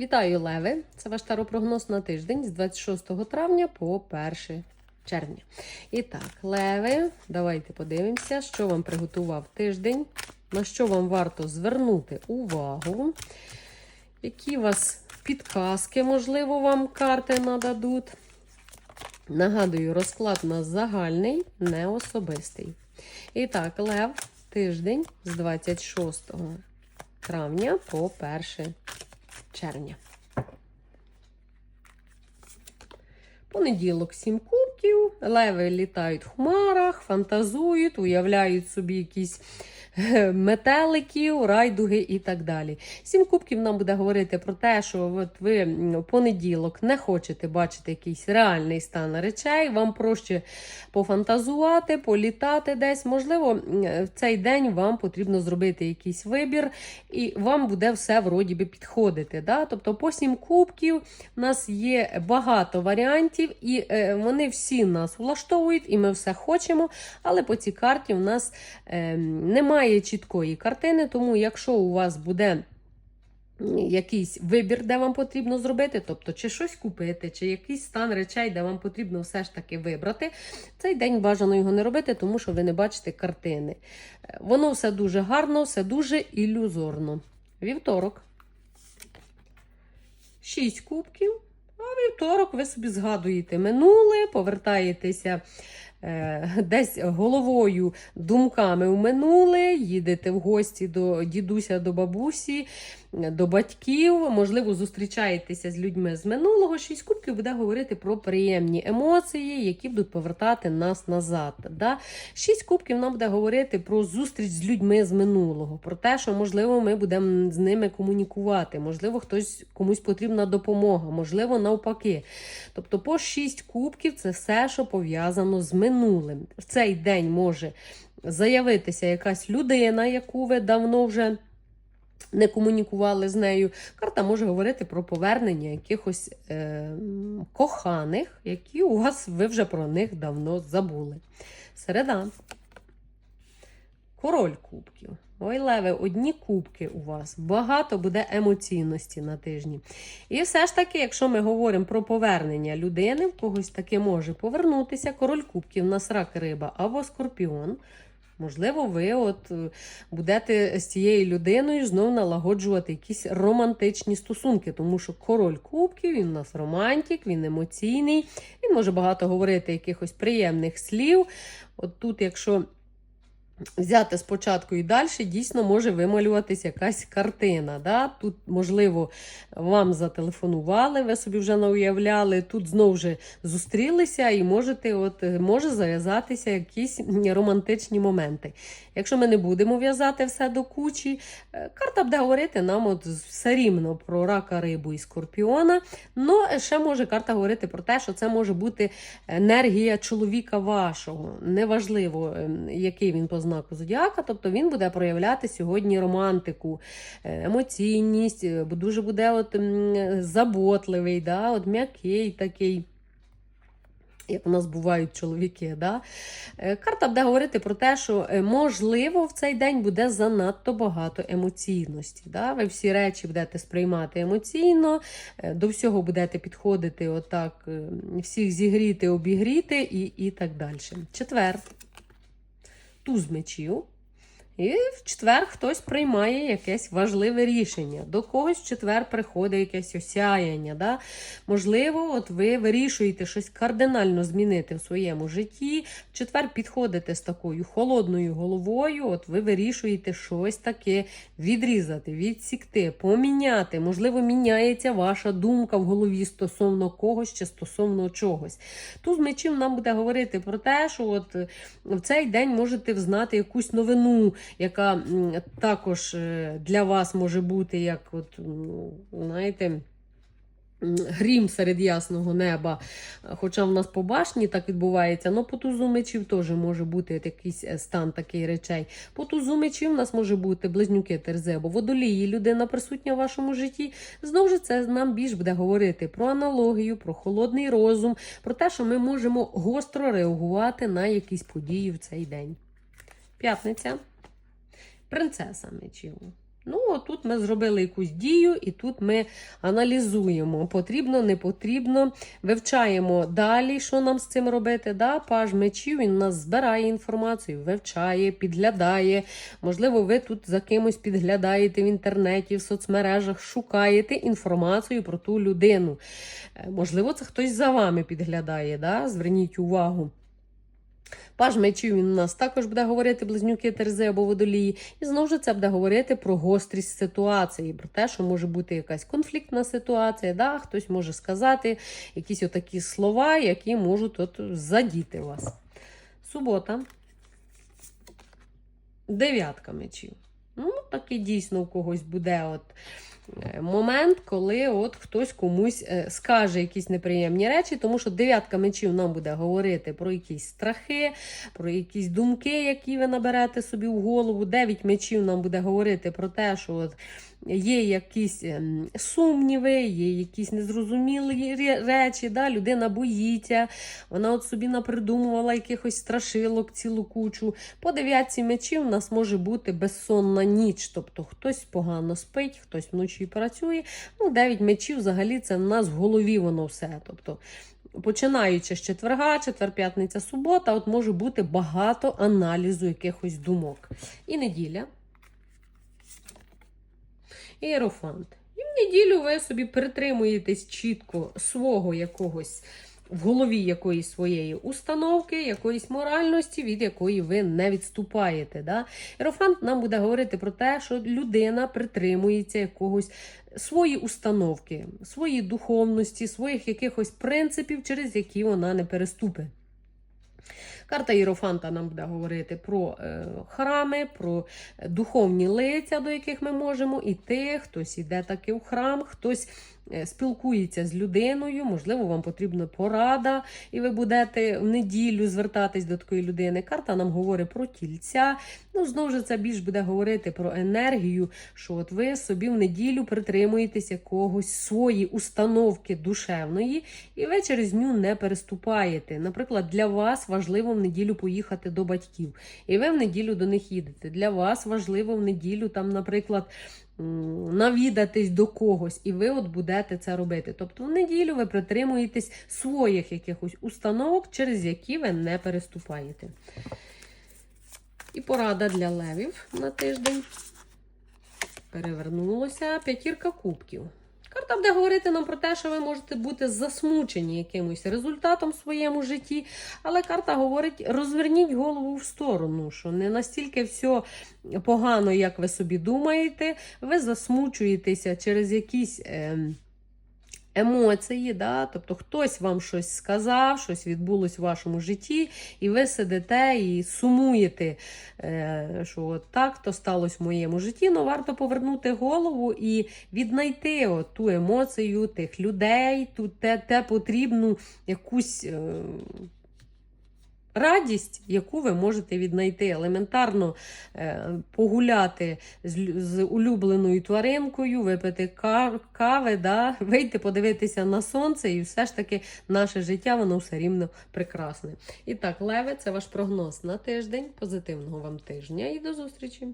Вітаю, Леви! Це ваш таропрогноз на тиждень з 26 травня по 1 червня. І так, Леви, давайте подивимося, що вам приготував тиждень, на що вам варто звернути увагу, які у вас підказки, можливо, вам карти нададуть. Нагадую, розклад у нас загальний, не особистий. І так, Лев, тиждень з 26 травня по 1 червня. Понеділок сім кубків, леви літають в хмарах, фантазують, уявляють собі якісь метеликів, райдуги і так далі. Сім кубків нам буде говорити про те, що от ви в понеділок не хочете бачити якийсь реальний стан речей, вам проще пофантазувати, політати десь. Можливо, в цей день вам потрібно зробити якийсь вибір, і вам буде все вроді би підходити. Да? Тобто по сім кубків у нас є багато варіантів, і е, вони всі нас влаштовують, і ми все хочемо. Але по цій карті в нас е, немає чіткої картини, тому якщо у вас буде. Якийсь вибір, де вам потрібно зробити, тобто чи щось купити, чи якийсь стан речей, де вам потрібно все ж таки вибрати. Цей день бажано його не робити, тому що ви не бачите картини. Е, Воно все дуже гарно, все дуже ілюзорно. Вівторок. Шість кубків. А вівторок ви собі згадуєте минуле, повертаєтеся десь головою, думками в минуле, їдете в гості до дідуся, до бабусі, до батьків, можливо, зустрічаєтеся з людьми з минулого. Шість кубків буде говорити про приємні емоції, які будуть повертати нас назад. Да? Шість кубків нам буде говорити про зустріч з людьми з минулого, про те, що, можливо, ми будемо з ними комунікувати, можливо, хтось комусь потрібна допомога, можливо, навпаки. Тобто, по шість кубків це все, що пов'язано з минулим. В цей день може заявитися якась людина, яку ви давно вже не комунікували з нею. Карта може говорити про повернення якихось е, коханих, які у вас ви вже про них давно забули. Середа. Король кубків. Ой, Леве, одні кубки у вас. Багато буде емоційності на тижні. І все ж таки, якщо ми говоримо про повернення людини, в когось таке може повернутися. Король кубків, на рак риба або скорпіон. Можливо, ви от е, будете з цією людиною знову налагоджувати якісь романтичні стосунки, тому що король кубків, він у нас романтик, він емоційний, він може багато говорити якихось приємних слів. От тут, якщо взяти спочатку і далі, дійсно може вималюватися якась картина. Да? Тут, можливо, вам зателефонували, ви собі вже науявляли, тут знову ж зустрілися і можете, от, може зав'язатися якісь романтичні моменти. Якщо ми не будемо в'язати все до кучі, е, карта буде говорити нам от все рівно про рака, рибу і скорпіона. Ну, ще може карта говорити про те, що це може бути енергія чоловіка вашого. Неважливо, ем, який він по знаку зодіака, тобто він буде проявляти сьогодні романтику, е, емоційність, е, дуже буде от, заботливий, да, от м'який такий. Як у нас бувають чоловіки, да? Е, карта буде говорити про те, що можливо в цей день буде занадто багато емоційності. Да? Ви всі речі будете сприймати емоційно, до всього будете підходити, отак, е, всіх зігріти, обігріти і, і так далі. Четвер. Туз мечів. І в четвер хтось приймає якесь важливе рішення. До когось в четвер приходить якесь осяяння. Да? Можливо, от ви вирішуєте щось кардинально змінити в своєму житті. В четвер підходите з такою холодною головою, от ви вирішуєте щось таке відрізати, відсікти, поміняти. Можливо, міняється ваша думка в голові стосовно когось чи стосовно чогось. Тут з мечів нам буде говорити про те, що от в цей день можете взнати якусь новину, яка також е, для вас може бути як, от, знаєте, грім серед ясного неба. Хоча в нас по башні так відбувається, але по тузу мечів теж може бути якийсь е, стан таких речей. По тузу мечів в нас може бути близнюки Терези або водолії, людина присутня в вашому житті. Знову ж це нам більш буде говорити про аналогію, про холодний розум, про те, що ми можемо гостро реагувати на якісь події в цей день. П'ятниця. Принцеса мечів. Ну, тут ми зробили якусь дію, і тут ми аналізуємо, потрібно, не потрібно. Вивчаємо далі, що нам з цим робити. Да? Паж мечів він нас збирає інформацію, вивчає, підглядає. Можливо, ви тут за кимось підглядаєте в інтернеті, в соцмережах, шукаєте інформацію про ту людину. Е, Можливо, це хтось за вами підглядає. Да? Зверніть увагу. Паж мечів він у нас також буде говорити близнюки Терези або водолії. І знову ж це буде говорити про гострість ситуації, про те, що може бути якась конфліктна ситуація. Да? Хтось може сказати якісь отакі слова, які можуть от задіти вас. Субота. Дев'ятка мечів. Ну, таки дійсно у когось буде от е, момент, коли от хтось комусь е, скаже якісь неприємні речі, тому що дев'ятка мечів нам буде говорити про якісь страхи, про якісь думки, які ви наберете собі в голову. Дев'ять мечів нам буде говорити про те, що от є якісь ем, сумніви, є якісь незрозумілі речі. Да? Людина боїться, вона от собі напридумувала якихось страшилок, цілу кучу. По дев'ятці мечів у нас може бути безсонна ніч, тобто хтось погано спить, хтось вночі працює. Ну, дев'ять мечів взагалі це в нас в голові воно все. Тобто, починаючи з четверга, четвер, п'ятниця, субота, от може бути багато аналізу якихось думок. І неділя. Іерофант. І в неділю ви собі притримуєтесь чітко свого якогось в голові якоїсь своєї установки, якоїсь моральності, від якої ви не відступаєте. Да? Іерофант нам буде говорити про те, що людина притримується якогось свої установки, свої духовності, своїх якихось принципів, через які вона не переступить. Карта Єрофанта нам буде говорити про е, храми, про духовні лиця, до яких ми можемо іти. Хтось іде таки в храм, хтось е, спілкується з людиною, можливо, вам потрібна порада, і ви будете в неділю звертатись до такої людини. Карта нам говорить про тільця. Ну, знову ж це більш буде говорити про енергію, що от ви собі в неділю притримуєтесь якогось свої установки душевної, і ви через ню не переступаєте. Наприклад, для вас важливо в неділю поїхати до батьків, і ви в неділю до них їдете. Для вас важливо в неділю, там, наприклад, навідатись до когось, і ви от будете це робити. Тобто в неділю ви притримуєтесь своїх якихось установок, через які ви не переступаєте. І порада для левів на тиждень. Перевернулося п'ятірка кубків. Карта буде говорити нам про те, що ви можете бути засмучені якимось результатом в своєму житті. Але карта говорить: розверніть голову в сторону, що не настільки все погано, як ви собі думаєте. Ви засмучуєтеся через якісь. ем, Емоції, да? тобто хтось вам щось сказав, щось відбулось в вашому житті, і ви сидите і сумуєте, е, що так то сталося в моєму житті. Ну, варто повернути голову і віднайти от ту емоцію тих людей, ту, те, те потрібну якусь. Радість, яку ви можете віднайти елементарно е, погуляти з, улюбленою тваринкою, випити кави, да, вийти подивитися на сонце, і все ж таки наше життя воно все рівно прекрасне. І так, Леве, це ваш прогноз на тиждень. Позитивного вам тижня і до зустрічі!